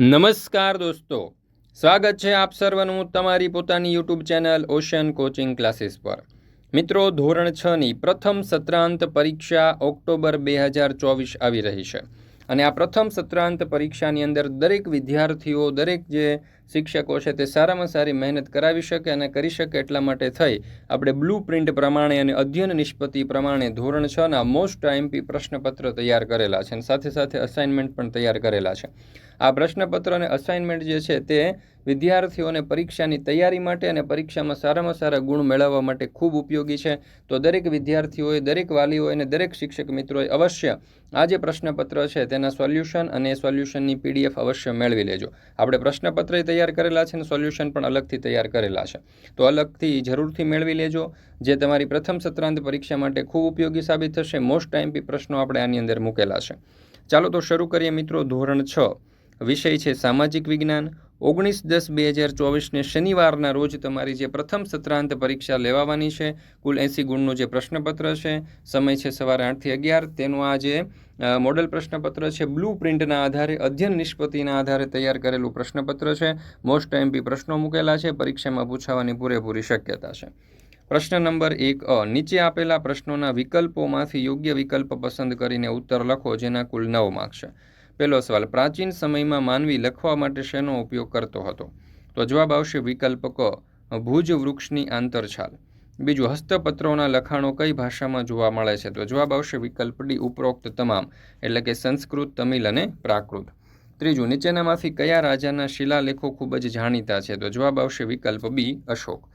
નમસ્કાર દોસ્તો. સ્વાગત છે આપ સર્વનું તમારી પોતાની YouTube channel ocean coaching classes પર. મિત્રો, ધોરણ છની પ્રથમ સત્રાંત પરીક્ષા ઓક્ટોબર બે હજાર ચોવીસ આવી રહી છે. અને આ પ્રથમ સત્રાંત પરીક્ષાની અંદર દરેક વિદ્યાર્થીઓ, દરેક જે શિક્ષકો છે તે સારામાં સારી મહેનત કરાવી શકે અને કરી શકે એટલા માટે થઈ. આપણે બ્લુ પ્રિન્ટ પ્રમાણે અને અધ્યયન નિષ્પત્તિ પ્રમાણે ધોરણ છના મોસ્ટ આઈએમપી પ્રશ્નપત્ર તૈયાર કરેલા છે અને સાથે સાથે અસાઇનમેન્ટ પણ તૈયાર કરેલા છે. આ પ્રશ્નપત્ર અને અસાઇનમેન્ટ જે છે તે વિદ્યાર્થીઓને પરીક્ષાની તૈયારી માટે અને પરીક્ષામાં સારામાં સારા ગુણ મેળવવા માટે ખૂબ ઉપયોગી છે. તો દરેક વિદ્યાર્થીઓએ, દરેક વાલીઓએ અને દરેક શિક્ષક મિત્રોએ અવશ્ય આ જે પ્રશ્નપત્ર છે તેના સોલ્યુશન અને સોલ્યુશનની પીડીએફ અવશ્ય મેળવી લેજો. આપણે પ્રશ્નપત્ર તૈયાર કરેલા છે અને સોલ્યુશન પણ અલગથી તૈયાર કરેલા છે. તો અલગથી જરૂરથી મેળવી લેજો, જે તમારી પ્રથમ સત્રાંત પરીક્ષા માટે ખૂબ ઉપયોગી સાબિત થશે. મોસ્ટ ટાઈમપી પ્રશ્નો આપણે આની અંદર મૂકેલા છે. ચાલો તો શરૂ કરીએ મિત્રો ધોરણ છ. વિષય છે સામાજિક વિજ્ઞાન. ઓગણીસ દસ બે હજાર ચોવીસને શનિવારના રોજ તમારી જે પ્રથમ સત્રાંત પરીક્ષા લેવાવાની છે, કુલ એંસી ગુણનું જે પ્રશ્નપત્ર છે, સમય છે સવારે આઠથી અગિયાર. તેનું આ જે મોડલ પ્રશ્નપત્ર છે, બ્લુ પ્રિન્ટના આધારે, અધ્યયન નિષ્પત્તિના આધારે તૈયાર કરેલું પ્રશ્નપત્ર છે. મોસ્ટ એમપી પ્રશ્નો મૂકેલા છે, પરીક્ષામાં પૂછાવાની પૂરેપૂરી શક્યતા છે. પ્રશ્ન નંબર એક અ, નીચે આપેલા પ્રશ્નોના વિકલ્પોમાંથી યોગ્ય વિકલ્પ પસંદ કરીને ઉત્તર લખો, જેના કુલ નવ માર્ક છે. પહેલો સવાલ, પ્રાચીન સમયમાં માનવી લખવા માટે શેનો ઉપયોગ કરતો હતો? તો જવાબ આવશે વિકલ્પ ક ભુજ વૃક્ષની આંતરછાલ. બીજું, હસ્તપત્રોના લખાણો કઈ ભાષામાં જોવા મળે છે? તો જવાબ આવશે વિકલ્પ ડી, ઉપરોક્ત તમામ, એટલે કે સંસ્કૃત, તમિલ અને પ્રાકૃત. ત્રીજું, નીચેનામાંથી કયા રાજાના શિલાલેખો ખૂબ જ જાણીતા છે? તો જવાબ આવશે વિકલ્પ બી, અશોક.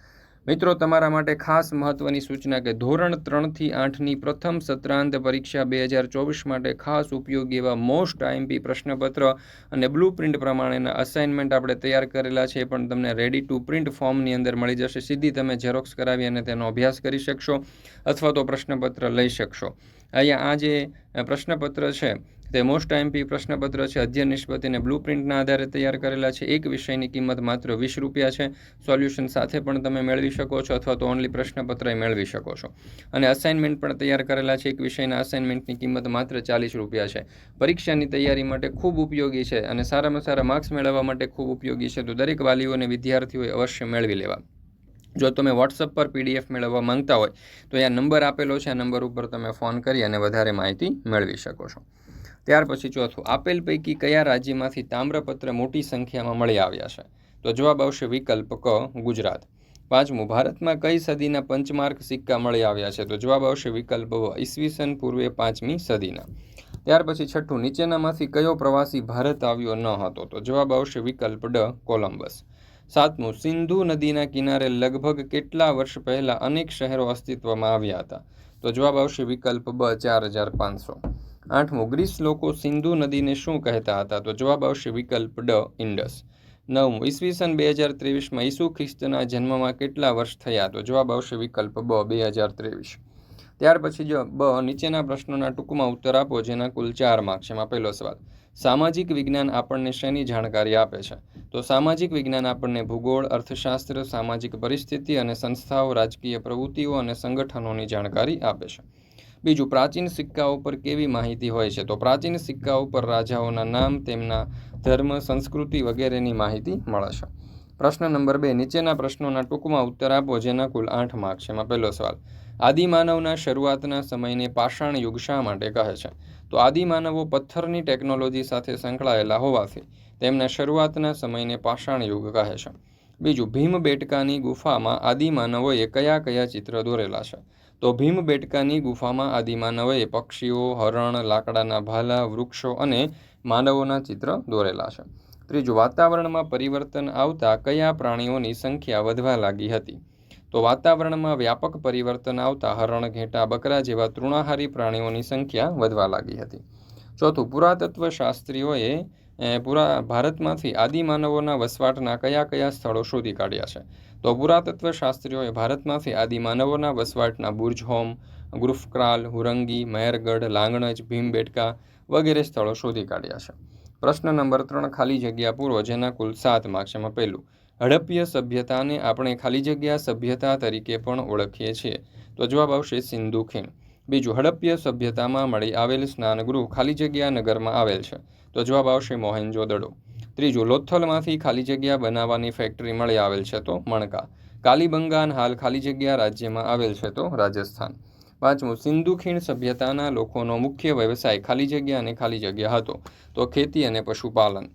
મિત્રો, તમારા માટે ખાસ મહત્વની સૂચના કે ધોરણ ત્રણથી આઠની પ્રથમ સત્રાંત પરીક્ષા બે હજાર ચોવીસ માટે ખાસ ઉપયોગી એવા મોસ્ટ આઈએમપી પ્રશ્નપત્ર અને બ્લુ પ્રિન્ટ પ્રમાણેના અસાઇનમેન્ટ આપણે તૈયાર કરેલા છે પણ તમને રેડી ટુ પ્રિન્ટ ફોર્મની અંદર મળી જશે. સીધી તમે ઝેરોક્સ કરાવી અને તેનો અભ્યાસ કરી શકશો અથવા તો પ્રશ્નપત્ર લઈ શકશો. અહીંયા આ જે પ્રશ્નપત્ર છે તે મોસ્ટ આઈએમપી પ્રશ્નપત્ર છે, અધ્યયન નિષ્પતિને બ્લુ પ્રિન્ટના આધારે તૈયાર કરેલા છે. એક વિષયની કિંમત માત્ર વીસ રૂપિયા છે. સોલ્યુશન સાથે પણ તમે મેળવી શકો છો અથવા તો ઓનલી પ્રશ્નપત્ર મેળવી શકો છો. અને અસાઇનમેન્ટ પણ તૈયાર કરેલા છે. એક વિષયના અસાઇનમેન્ટની કિંમત માત્ર ચાલીસ રૂપિયા છે. પરીક્ષાની તૈયારી માટે ખૂબ ઉપયોગી છે અને સારામાં સારા માર્ક્સ મેળવવા માટે ખૂબ ઉપયોગી છે. તો દરેક વાલીઓ અને વિદ્યાર્થીઓએ અવશ્ય મેળવી લેવા. જો તમે વોટ્સઅપ પર પીડીએફ મેળવવા માંગતા હોય, તો અહીંયા નંબર આપેલો છે. આ નંબર ઉપર તમે ફોન કરી અને વધારે માહિતી મેળવી શકો છો. ત્યાર પછી ચોથું, આપેલ પૈકી કયા રાજ્યમાંથી તામ્રપત્ર મોટી સંખ્યામાં મળી આવ્યા છે? તો જવાબ આવશે વિકલ્પ ક, ગુજરાત. પાંચમું, ભારતમાં કઈ સદીના પંચમાર્ક સિક્કા મળી આવ્યા છે? તો જવાબ આવશે વિકલ્પ ઈસવીસન પૂર્વે પાંચમી સદીના. ત્યાર પછી છઠ્ઠું, નીચેનામાંથી કયો પ્રવાસી ભારત આવ્યો ન હતો? તો જવાબ આવશે વિકલ્પ ડ, કોલંબસ. સાતમું, સિંધુ નદીના કિનારે લગભગ કેટલા વર્ષ પહેલાં અનેક શહેરો અસ્તિત્વમાં આવ્યા હતા? તો જવાબ આવશે વિકલ્પ બ, ચાર હજાર પાંચસો. આઠમું ગ્રીસ લોકો સિંધુ નદીને શું કહેતા હતા? તો જવાબ આવશે વિકલ્પ ડ ઇન્ડસ નવમું, ઈસવીસન બે હજાર ત્રેવીસમાં ઈસુ ખ્રિસ્તના જન્મમાં કેટલા વર્ષ થયા? તો જવાબ આવશે વિકલ્પ બ, બે હજાર ત્રેવીસ. ત્યાર પછી જો બ, નીચેના પ્રશ્નોના ટૂંકમાં ઉત્તર આપો, જેના કુલ ચાર માર્ક છે. એમાં પહેલો સવાલ, સામાજિક વિજ્ઞાન આપણને શેની જાણકારી આપે છે? તો સામાજિક વિજ્ઞાન આપણને ભૂગોળ, અર્થશાસ્ત્ર, સામાજિક પરિસ્થિતિ અને સંસ્થાઓ, રાજકીય પ્રવૃત્તિઓ અને સંગઠનોની જાણકારી આપે છે. બીજું, પ્રાચીન સિક્કાઓ પર કેવી માહિતી હોય છે? તો પ્રાચીન સિક્કાઓ પર રાજાઓના નામ, તેમના ધર્મ, સંસ્કૃતિ વગેરેની માહિતી મળે છે પ્રશ્ન નંબર બે, નીચેના પ્રશ્નોના ટૂંકમાં ઉત્તર આપો, જેના કુલ આઠ માર્ક છે. એમાં પહેલો સવાલ, આદિમાનવના શરૂઆતના સમયને પાષાણ યુગ શા માટે કહે છે? તો આદિમાનવો પથ્થરની ટેકનોલોજી સાથે સંકળાયેલા હોવાથી તેમના શરૂઆતના સમયને પાષાણ યુગ કહે છે. બીજું ભીમબેટકાની ગુફામાં આદિમાનવોએ કયા કયા ચિત્ર દોરેલા છે? તો ભીમબેટકાની ગુફામાં આદિમાનવએ પક્ષીઓ, હરણ, લાકડાના ભાલા, વૃક્ષો અને માનવોના ચિત્ર દોરેલા છે. ત્રીજું, વાતાવરણમાં પરિવર્તન આવતા કયા પ્રાણીઓની સંખ્યા વધવા લાગી હતી? તો વાતાવરણમાં વ્યાપક પરિવર્તન આવતા હરણ, ઘેટા, બકરા જેવા તૃણાહારી પ્રાણીઓની સંખ્યા વધવા લાગી હતી. ચોથું, પુરાતત્વ શાસ્ત્રીઓએ પુરા, ભારતમાંથી આદિમાનવોના વસવાટના કયા કયા સ્થળો શોધી કાઢ્યા છે? તો પુરાતત્વ શાસ્ત્રીઓએ ભારતમાંથી આદિમાનવોના વસવાટના બુર્જ હોમ ગુરુફક્રાલ હુરંગી મહેરગઢ લાંગણજ ભીમબેટકા વગેરે સ્થળો શોધી કાઢ્યા છે. પ્રશ્ન નંબર ત્રણ, ખાલી જગ્યા પૂર્વ, જેના કુલ સાત માર્ક્સમાં પહેલું હડપ્પીય સભ્યતાને આપણે ખાલી જગ્યા સભ્યતા તરીકે પણ ઓળખીએ છીએ. તો જવાબ આવશે સિંધુ ખીણ. બીજું, હડપ્પીય સભ્યતામાં મળી આવેલ સ્નાનગૃહ ખાલી જગ્યા નગરમાં આવેલ છે. તો જવાબ આવશે મોહેન્જો દડો ત્રીજું, લોથલમાંથી ખાલી જગ્યા બનાવવાની ફેક્ટરી મળી આવેલ છે તો મણકા. કાલીબંગાન હાલ ખાલી જગ્યા રાજ્યમાં આવેલ છે તો રાજસ્થાન. પાંચમું, સિંધુ ખીણ સભ્યતાના લોકોનો મુખ્ય વ્યવસાય ખાલી જગ્યા અને ખાલી જગ્યા હતો તો ખેતી અને પશુપાલન.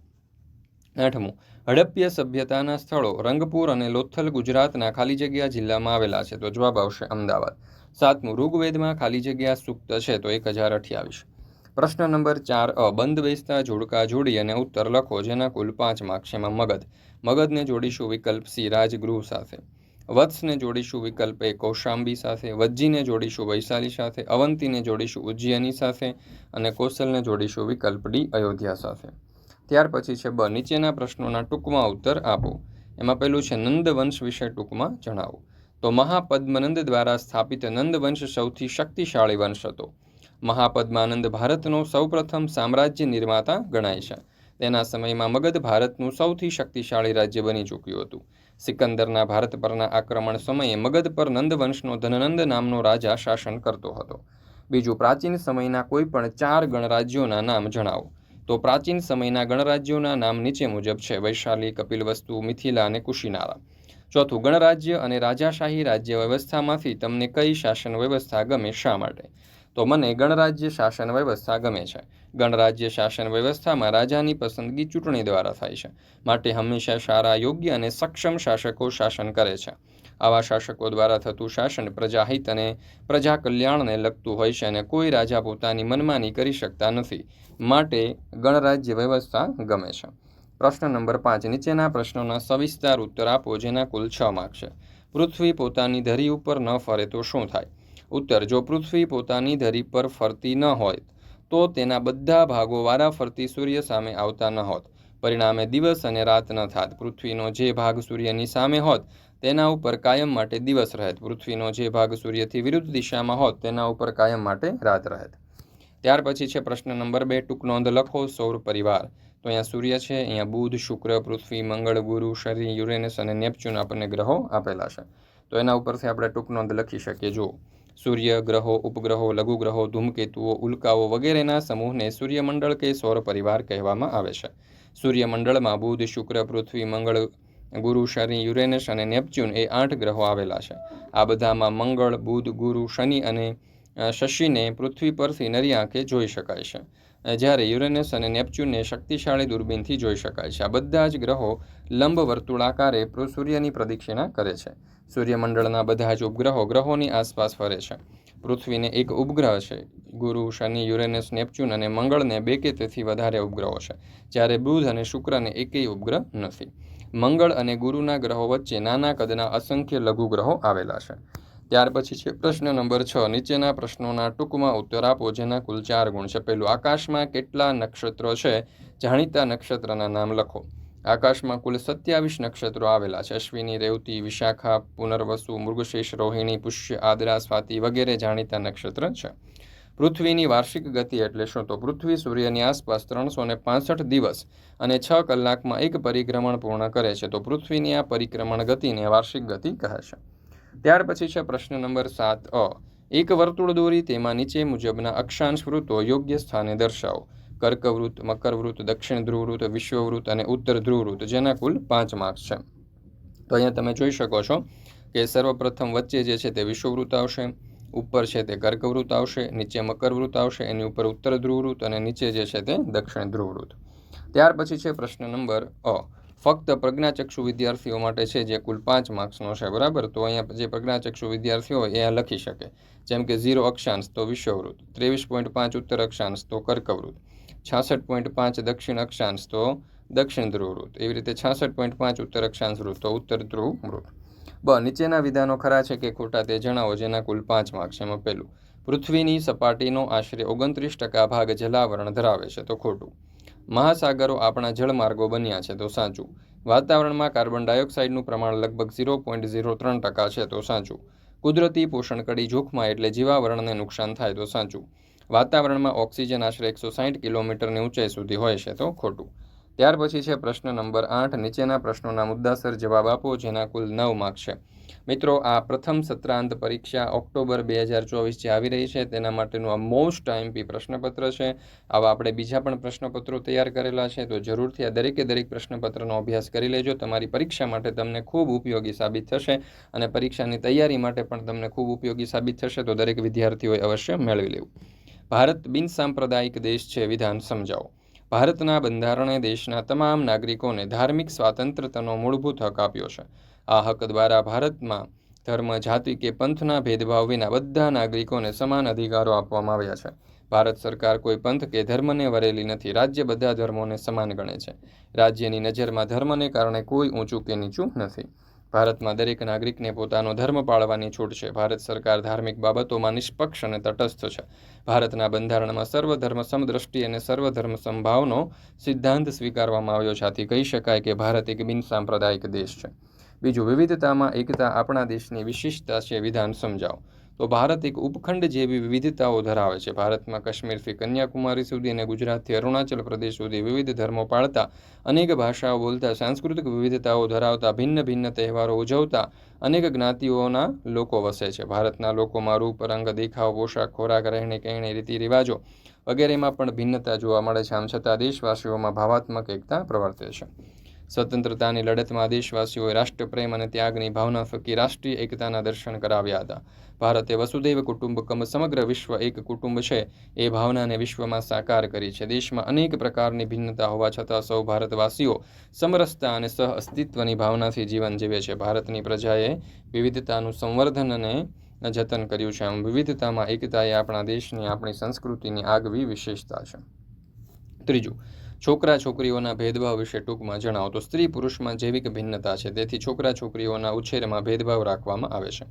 આઠમું હડપ્ય સભ્યતાના સ્થળો રંગપુર અને લોથલ ગુજરાતના ખાલી જગ્યા જિલ્લામાં આવેલા છે તો જવાબ આવશે અમદાવાદ. સાતમું, ઋગ્વેદમાં ખાલી જગ્યા સૂક્ત છે તો એક હજાર અઠ્યાવીસ. પ્રશ્ન નંબર ચાર, અ, બંધ બેસતા જોડકા જોડી અને ઉત્તર લખો, જેના કુલ પાંચ માર્ક્સ મગધ. મગધને જોડીશું વિકલ્પ સી, રાજગૃહ સાથે. વત્સને જોડીશું વિકલ્પ એ, કૌશાંબી સાથે. વજ્જીને જોડીશું વૈશાલી સાથે. અવંતીને જોડીશું ઉજ્જૈની સાથે. અને કૌશલને જોડીશું વિકલ્પ ડી, અયોધ્યા સાથે. ત્યાર પછી છે બ, નીચેના પ્રશ્નોના ટૂંકમાં ઉત્તર આપો. એમાં પહેલું છે, નંદવંશ વિશે ટૂંકમાં જણાવો. તો મહાપદ્મનંદ દ્વારા સ્થાપિત નંદવંશ સૌથી શક્તિશાળી વંશ હતો. મહાપદ્માનંદ ભારતનો સૌપ્રથમ સામ્રાજ્ય નિર્માતા ગણાય છે. તેના સમયમાં મગધ ભારતનું સૌથી શક્તિશાળી રાજ્ય બની ચૂક્યું હતું. સિકંદરના ભારત પરના આક્રમણ સમયે મગધ પર નંદવંશનો ધનનંદ નામનો રાજા શાસન કરતો હતો. બીજું પ્રાચીન સમયના કોઈ પણ ચાર ગણરાજ્યોના નામ જણાવો. તો પ્રાચીન સમયના ગણરાજ્યોના નામ નીચે મુજબ છે વૈશાલી, કપિલવસ્તુ, મિથિલા અને કુશીનારા ચોથું ગણરાજ્ય અને રાજાશાહી રાજ્ય વ્યવસ્થામાંથી તમને કઈ શાસન વ્યવસ્થા ગમે શા માટે? તો મને ગણરાજ્ય શાસન વ્યવસ્થા ગમે છે. ગણરાજ્ય શાસન વ્યવસ્થામાં રાજાની પસંદગી ચૂંટણી દ્વારા થાય છે. માટે હંમેશા સારા, યોગ્ય અને સક્ષમ શાસકો શાસન કરે છે. આવા શાસકો દ્વારા થતું શાસન પ્રજાહિત અને પ્રજા કલ્યાણને લગતું હોય છે અને કોઈ રાજા પોતાની મનમાની કરી શકતા નથી. માટે ગણરાજ્ય વ્યવસ્થા ગમે છે. પ્રશ્ન નંબર પાંચ. નીચેના પ્રશ્નોના સવિસ્તાર ઉત્તર આપો, જેના કુલ છ માર્ક છે. પૃથ્વી પોતાની ધરી ઉપર ન ફરે તો શું થાય? ઉત્તર, જો પૃથ્વી પોતાની ધરી પર ફરતી ન હોય તો તેના બધા ભાગો વારા ફરતી સૂર્ય સામે આવતા ન હોત. પરિણામે દિવસ અને રાત ન થાત. પૃથ્વીનો જે ભાગ સૂર્યની સામે હોત, તેના ઉપર કાયમ માટે દિવસ રહેત. પૃથ્વીનો જે ભાગ સૂર્યથી વિરુદ્ધ દિશામાં હોત, તેના ઉપર કાયમ માટે રાત રહેત. ત્યાર પછી છે પ્રશ્ન નંબર બે, ટૂંક નોંધ લખો. સૌર પરિવાર. તો અહીંયા સૂર્ય છે, અહીંયા બુધ, શુક્ર, પૃથ્વી, મંગળ, ગુરુ, શનિ, યુરેનસ અને નેપચ્યુન આપણને ગ્રહો આપેલા છે. તો એના ઉપરથી આપણે ટૂંક નોંધ લખી શકીએ. જો સૂર્ય ગ્રહો ઉપગ્રહો, લઘુગ્રહો, ધૂમકેતુઓ, ઉલ્કાઓ વગેરેના સમૂહને સૂર્યમંડળ કે સૌર પરિવાર કહેવામાં આવે છે. સૂર્યમંડળમાં બુધ, શુક્ર, પૃથ્વી, મંગળ, ગુરુ, શનિ, યુરેનસ અને નેપચ્યુન એ આઠ ગ્રહો આવેલા છે. આ બધામાં મંગળ, બુધ, ગુરુ, શનિ અને શશીને પૃથ્વી પરથી નરી આંખે જોઈ શકાય છે. જ્યારે યુરેનસ અને નેપચ્યુનને શક્તિશાળી દૂરબીનથી જોઈ શકાય છે. આ બધા જ ગ્રહો લંબ વર્તુળાકારે સૂર્યની પ્રદક્ષિણા કરે છે. સૂર્યમંડળના બધા જ ઉપગ્રહો ગ્રહોની આસપાસ ફરે છે. પૃથ્વીને એક ઉપગ્રહ છે. ગુરુ, શનિ, યુરેનસ, નેપચ્યુન અને મંગળને બે કે તેથી વધારે ઉપગ્રહો છે, જ્યારે બુધ અને શુક્રને એકેય ઉપગ્રહ નથી. મંગળ અને ગુરુના ગ્રહો વચ્ચે નાના કદના અસંખ્ય લઘુ ગ્રહો આવેલા છે. ત્યાર પછી છે પ્રશ્ન નંબર છ. નીચેના પ્રશ્નોના ટૂંકમાં ઉત્તર આપો, જેના કુલ ચાર ગુણ છે. પહેલું, આકાશમાં કેટલા નક્ષત્રો છે? જાણીતા નક્ષત્રના નામ લખો. આકાશમાં કુલ સત્યાવીસ નક્ષત્રો આવેલા છે. અશ્વિની, રેવતી, વિશાખા, પુનર્વસુ મૃગશેષ રોહિણી, પુષ્ય, આદરા, સ્વાતિ વગેરે જાણીતા નક્ષત્ર છે. પૃથ્વીની વાર્ષિક ગતિ એટલે શું? તો પૃથ્વી સૂર્યની આસપાસ ત્રણસો ને પાસઠ દિવસ અને છ કલાકમાં એક પરિક્રમણ પૂર્ણ કરે છે. તો પૃથ્વીની આ પરિક્રમણ ગતિને વાર્ષિક ગતિ કહે છે. ત્યાર પછી છે પ્રશ્ન નંબર સાત અ. એક વર્તુળ દોરી તેમાં નીચે મુજબના અક્ષાંશ વૃત્તો યોગ્ય સ્થાને દર્શાવો. કર્કવૃત્ત, મકરવૃત્ત, દક્ષિણ ધ્રુવવૃત્ત, વિશ્વવૃત્ત અને ઉત્તર ધ્રુવવૃત્ત જેના કુલ પાંચ માર્ક્સ છે. તો અહીંયા તમે જોઈ શકો છો કે સર્વપ્રથમ વચ્ચે જે છે તે વિશ્વવૃત્ત આવશે, ઉપર છે તે કર્કવૃત્ત આવશે, નીચે મકરવૃત્ત આવશે, એની ઉપર ઉત્તર ધ્રુવવૃત્ત અને નીચે જે છે તે દક્ષિણ ધ્રુવવૃત્ત. ત્યાર પછી છે પ્રશ્ન નંબર અ. ફક્ત પ્રજ્ઞાચક્ષુ વિદ્યાર્થીઓ માટે છે, જે કુલ પાંચ માર્ક્સનો છે, બરાબર? તો અહીંયા જે પ્રજ્ઞાચક્ષુ વિદ્યાર્થીઓ હોય, એ લખી શકે. જેમ કે ઝીરો અક્ષાંશ તો વિશ્વવૃત્ત, ત્રેવીસ પોઈન્ટ પાંચ ઉત્તર અક્ષાંશ તો કર્કવૃત છાસઠ પોઈન્ટ પાંચ દક્ષિણ અક્ષાંશ તો દક્ષિણ ધ્રુવવૃત એવી રીતે છાસઠ પોઈન્ટ પાંચ ઉત્તર અક્ષાંશ વૃત તો ઉત્તર ધ્રુવ વૃત બ, નીચેના વિધાનો ખરા છે કે ખોટા તે જણાવો જેના કુલ પાંચ માર્ક્સ એમાં પહેલું. પૃથ્વીની સપાટીનો આશરે ઓગણત્રીસ ટકા ભાગ જલાવરણ ધરાવે છે, તો ખોટું. મહાસાગરો આપણા જળમાર્ગો બન્યા છે, તો સાચું. વાતાવરણમાં કાર્બન ડાયોક્સાઇડનું પ્રમાણ લગભગ ઝીરો પોઈન્ટ ઝીરો ત્રણ ટકા છે, તો સાચું. કુદરતી પોષણ કડી જોખમાં એટલે જીવાવરણને નુકસાન થાય, તો સાચું. વાતાવરણમાં ઓક્સિજન આશરે એકસો સાઠ કિલોમીટરની ઊંચાઈ સુધી હોય છે, તો ખોટું. ત્યાર પછી છે પ્રશ્ન નંબર આઠ. નીચેના પ્રશ્નોના મુદ્દાસર જવાબ આપો, જેના કુલ નવ માર્ક છે. મિત્રો, આ પ્રથમ સત્રાંત પરીક્ષા ઓક્ટોબર બે હજાર ચોવીસ જે આવી રહી છે, તેના માટેનું આ મોસ્ટ આઈએમપી પ્રશ્નપત્ર છે. આવા આપણે બીજા પણ પ્રશ્નપત્રો તૈયાર કરેલા છે, તો જરૂરથી આ દરેકે દરેક પ્રશ્નપત્રનો અભ્યાસ કરી લેજો. તમારી પરીક્ષા માટે તમને ખૂબ ઉપયોગી સાબિત થશે અને પરીક્ષાની તૈયારી માટે પણ તમને ખૂબ ઉપયોગી સાબિત થશે, તો દરેક વિદ્યાર્થીઓએ અવશ્ય મેળવી લેવું. ભારત બિનસાંપ્રદાયિક દેશ છે, વિધાન સમજાવો. ભારતના બંધારણે દેશના તમામ નાગરિકોને ધાર્મિક સ્વાતંત્રતાનો મૂળભૂત હક આપ્યો છે. આ હક દ્વારા ભારતમાં ધર્મ, જાતિ કે પંથના ભેદભાવ વિના બધા નાગરિકોને સમાન અધિકારો આપવામાં આવ્યા છે. ભારત સરકાર કોઈ પંથ કે ધર્મને વરેલી નથી, રાજ્ય બધા ધર્મોને સમાન ગણે છે. રાજ્યની નજરમાં ધર્મને કારણે કોઈ ઊંચું કે નીચું નથી. ભારતમાં દરેક નાગરિકને પોતાનો ધર્મ પાળવાની છૂટ છે. ભારત સરકાર ધાર્મિક બાબતોમાં નિષ્પક્ષ અને તટસ્થ છે. ભારતના બંધારણમાં સર્વધર્મ સમદ્રષ્ટિ અને સર્વધર્મ સંભાવનો સિદ્ધાંત સ્વીકારવામાં આવ્યો છે. આથી કહી શકાય કે ભારત એક બિનસાંપ્રદાયિક દેશ છે. બીજું વિવિધતામાં એકતા આપણા દેશની વિશિષ્ટતા છે. વિધાન સમજાવો. તો ભારત એક ઉપખંડ જેવી વિવિધતાઓ ધરાવે છે. ભારતમાં કાશ્મીરથી કન્યાકુમારી સુધી અને ગુજરાતથી અરુણાચલ પ્રદેશ સુધી વિવિધ ધર્મો પાળતા અનેક ભાષાઓ બોલતા, સાંસ્કૃતિક વિવિધતાઓ ધરાવતા, ભિન્ન ભિન્ન તહેવારો ઉજવતા અનેક જ્ઞાતિઓના લોકો વસે છે. ભારતના લોકોમાં રૂપ, રંગ, દેખાવ, પોશાક, ખોરાક, રહેણી કહેણી, રીતિ રિવાજો વગેરેમાં પણ ભિન્નતા જોવા મળે છે. આમ છતાં દેશવાસીઓમાં ભાવાત્મક એકતા પ્રવર્તે છે. સ્વતંત્રતાની લડતમાં દેશવાસીઓએ રાષ્ટ્રપ્રેમ અને ત્યાગની ભાવના થકી રાષ્ટ્રીય એકતાના દર્શન કરાવ્યા હતા. ભારતે વસુદૈવ કુટુંબકમ સમગ્ર વિશ્વ એક કુટુંબ છે. એ ભાવનાને વિશ્વમાં સાકાર કરી છે. દેશમાં અનેક પ્રકારની ભિન્નતા હોવા છતાં સૌ ભારતવાસીઓ સમરસતા અને સહ અસ્તિત્વની ભાવનાથી જીવન જીવે છે. ભારતની પ્રજાએ વિવિધતાનું સંવર્ધન અને જતન કર્યું છે. આમ વિવિધતામાં એકતા એ આપણા દેશની, આપણી સંસ્કૃતિની આગવી વિશેષતા છે. ત્રીજું છોકરા છોકરીઓના ભેદભાવ વિશે ટૂંકમાં જણાવો. તો સ્ત્રી પુરુષમાં જૈવિક ભિન્નતા છે, તેથી છોકરા છોકરીઓના ઉછેરમાં ભેદભાવ રાખવામાં આવે છે.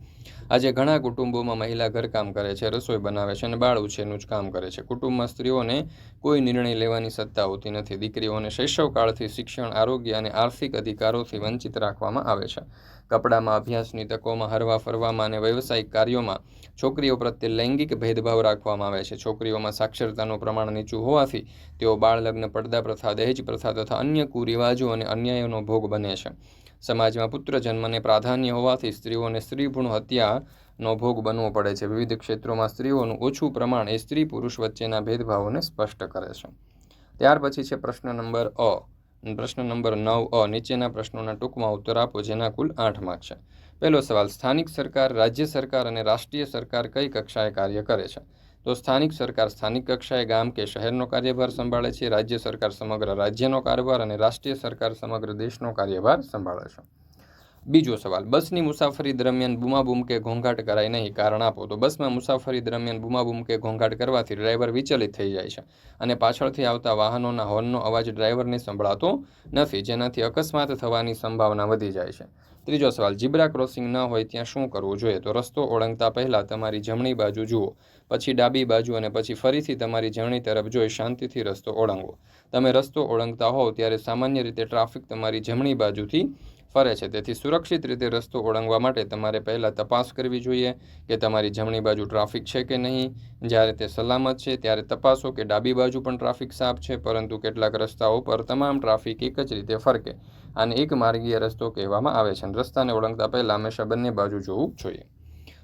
આજે ઘણા કુટુંબોમાં મહિલા ઘરકામ કરે છે, રસોઈ બનાવે છે અને બાળ ઉછેરનું જ કામ કરે છે. કુટુંબમાં સ્ત્રીઓને કોઈ નિર્ણય લેવાની સત્તા હોતી નથી. દીકરીઓને શૈશવકાળથી શિક્ષણ, આરોગ્ય અને આર્થિક અધિકારોથી વંચિત રાખવામાં આવે છે. કપડામાં અભ્યાસની તકોમાં હરવા ફરવામાં અને વ્યવસાયિક કાર્યોમાં છોકરીઓ પ્રત્યે લૈંગિક ભેદભાવ રાખવામાં આવે છે. છોકરીઓમાં સાક્ષરતાનું પ્રમાણ નીચું હોવાથી તેઓ બાળ લગ્ન પડદા પ્રથા દહેજ પ્રથા તથા અન્ય કુરિવાજો અને અન્યાયોનો ભોગ બને છે. સમાજમાં પુત્ર જન્મને પ્રાધાન્ય હોવાથી સ્ત્રીઓને સ્ત્રી ભ્રૂણ હત્યાનો ભોગ બનવો પડે છે. વિવિધ ક્ષેત્રોમાં સ્ત્રીઓનું ઓછું પ્રમાણ એ સ્ત્રી પુરુષ વચ્ચેના ભેદભાવોને સ્પષ્ટ કરે છે. ત્યાર પછી છે પ્રશ્ન નંબર અ. પ્રશ્ન નંબર નવ અ. નીચેના પ્રશ્નોના ટૂંકમાં ઉત્તર આપો, જેના કુલ આઠ માર્ક છે. પહેલો સવાલ, સ્થાનિક સરકાર, રાજ્ય સરકાર અને રાષ્ટ્રીય સરકાર કઈ કક્ષાએ કાર્ય કરે છે? તો સ્થાનિક સરકાર સ્થાનિક કક્ષાએ ગામ કે શહેરનો કાર્યભાર સંભાળે છે, રાજ્ય સરકાર સમગ્ર રાજ્યનો કાર્યભાર અને રાષ્ટ્રીય સરકાર સમગ્ર દેશનો કાર્યભાર સંભાળે છે. બીજો સવાલ, બસની મુસાફરી દરમિયાન બૂમાબૂમ કે ઘોંઘાટ કરાય નહીં? કારણ આપો તો, બસમાં મુસાફરી દરમિયાન બૂમાબૂમ કે ઘોંઘાટ કરવાથી ડ્રાઈવર વિચલિત થઈ જાય છે અને પાછળથી આવતા વાહનોના હોર્નનો અવાજ ડ્રાઈવરને સંભળાતો નથી, જેનાથી અકસ્માત થવાની સંભાવના વધી જાય છે. ત્રીજો સવાલ જીબ્રા ક્રોસિંગ ન હોય ત્યાં શું કરવું જોઈએ? તો રસ્તો ઓળંગતા પહેલાં તમારી જમણી બાજુ જુઓ, પછી ડાબી બાજુ અને પછી ફરીથી તમારી જમણી તરફ જોઈ શાંતિથી રસ્તો ઓળંગવો. તમે રસ્તો ઓળંગતા હોવ ત્યારે સામાન્ય રીતે ટ્રાફિક તમારી જમણી બાજુથી ફરે છે. તેથી સુરક્ષિત રીતે રસ્તો ઓળંગવા માટે તમારે પહેલાં તપાસ કરવી જોઈએ કે તમારી જમણી બાજુ ટ્રાફિક છે કે નહીં. જ્યારે તે સલામત છે, ત્યારે તપાસો કે ડાબી બાજુ પણ ટ્રાફિક સાફ છે, પરંતુ કેટલાક રસ્તાઓ પર તમામ ટ્રાફિક એક જ રીતે ફરકે. આને એક માર્ગીય રસ્તો કહેવામાં આવે છે. રસ્તાને ઓળંગતા પહેલાં હંમેશા બંને બાજુ જોવું જોઈએ.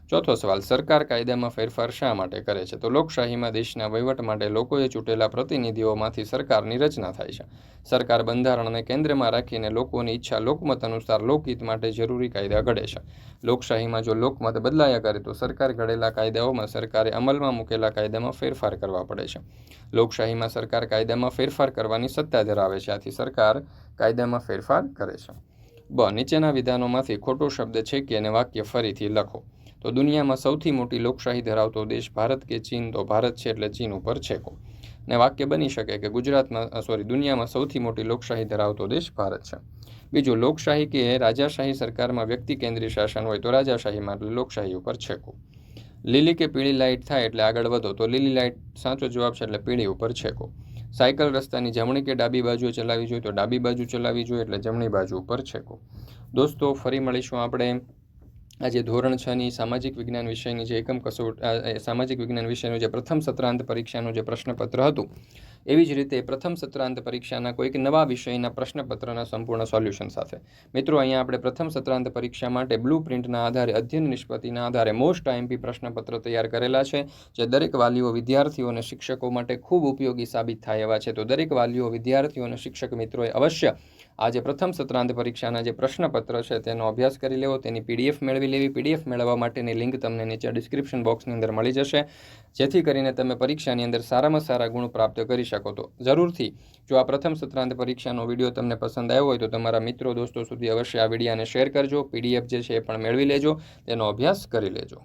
ચોથો સવાલ, સરકાર કાયદામાં ફેરફાર શા માટે કરે છે? તો લોકશાહીમાં દેશના વહીવટ માટે લોકોએ ચૂંટેલા પ્રતિનિધિઓમાંથી સરકારની રચના થાય છે. સરકાર બંધારણને કેન્દ્રમાં રાખીને લોકોની ઈચ્છા લોકમત અનુસાર લોકહિત માટે જરૂરી કાયદા ઘડે છે. લોકશાહીમાં જો લોકમત બદલાયા કરે, તો સરકાર ઘડેલા કાયદાઓમાં સરકારે અમલમાં મૂકેલા કાયદામાં ફેરફાર કરવા પડે છે. લોકશાહીમાં સરકાર કાયદામાં ફેરફાર કરવાની સત્તા ધરાવે છે. આથી સરકાર કાયદામાં ફેરફાર કરે છે. બ, નીચેના વિધાનોમાંથી ખોટો શબ્દ છે કે અને વાક્ય ફરીથી લખો. તો દુનિયામાં સૌથી મોટી લોકશાહી ધરાવતો દેશ ભારત કે ચીન? તો ભારત છે એટલે ચીન ઉપર છેકો. ને વાક્ય બની શકે કે ગુજરાતમાં સોરી દુનિયામાં સૌથી મોટી લોકશાહી ધરાવતો દેશ ભારત છે. બીજું, લોકશાહી કે રાજાશાહી સરકારમાં વ્યક્તિ કેન્દ્રીય શાસન હોય તો રાજાશાહીમાં લોકશાહી ઉપર છેકો. લીલી કે પીળી લાઇટ થાય એટલે આગળ વધો તો લીલી લાઇટ સાચો જવાબ છે એટલે પીળી ઉપર છેકો. સાયકલ રસ્તાની જમણી કે ડાબી બાજુએ ચલાવવી જોઈએ તો ડાબી બાજુ ચલાવવી જોઈએ એટલે જમણી બાજુ ઉપર છેકો. દોસ્તો, ફરી મળીશું આપણે આજે ધોરણ છની સામાજિક વિજ્ઞાન વિષયની જે એકમ કસોટ સામાજિક વિજ્ઞાન વિષયનું જે પ્રથમ સત્રાંત પરીક્ષાનું જે પ્રશ્નપત્ર હતું એવી જ રીતે પ્રથમ સત્રાંત પરીક્ષાના કોઈક નવા વિષયના પ્રશ્નપત્રના સંપૂર્ણ સોલ્યુશન સાથે. મિત્રો, અહીંયા આપણે પ્રથમ સત્રાંત પરીક્ષા માટે બ્લુ પ્રિન્ટના આધારે અધ્યયન નિષ્પતિના આધારે મોસ્ટ આઈએમપી પ્રશ્નપત્ર તૈયાર કરેલા છે, જે દરેક વાલીઓ, વિદ્યાર્થીઓ અને શિક્ષકો માટે ખૂબ ઉપયોગી સાબિત થાય એવા છે. તો દરેક વાલીઓ, વિદ્યાર્થીઓ અને શિક્ષક મિત્રોએ અવશ્ય આજે પ્રથમ સત્રાંત પરીક્ષાના જે પ્રશ્નપત્ર છે તેનો અભ્યાસ કરી લેવો, તેની પીડીએફ મેળવી લેવી. પીડીએફ મેળવવા માટેની લિંક તમને નીચે ડિસ્ક્રિપ્શન બોક્સની અંદર મળી જશે. જેથી કરીને તમે પરીક્ષાની અંદર સારામાં સારા ગુણ પ્રાપ્ત કરી શકો તો. જરૂરથી, જો આ પ્રથમ સત્રાંત પરીક્ષાનો વીડિયો તમને પસંદ આવ્યો હોય તો તમારા મિત્રો, દોસ્તો સુધી અવશ્ય આ વિડીયાને શેર કરજો. પીડીએફ જે છે એ પણ મેળવી લેજો. તેનો અભ્યાસ કરી લેજો.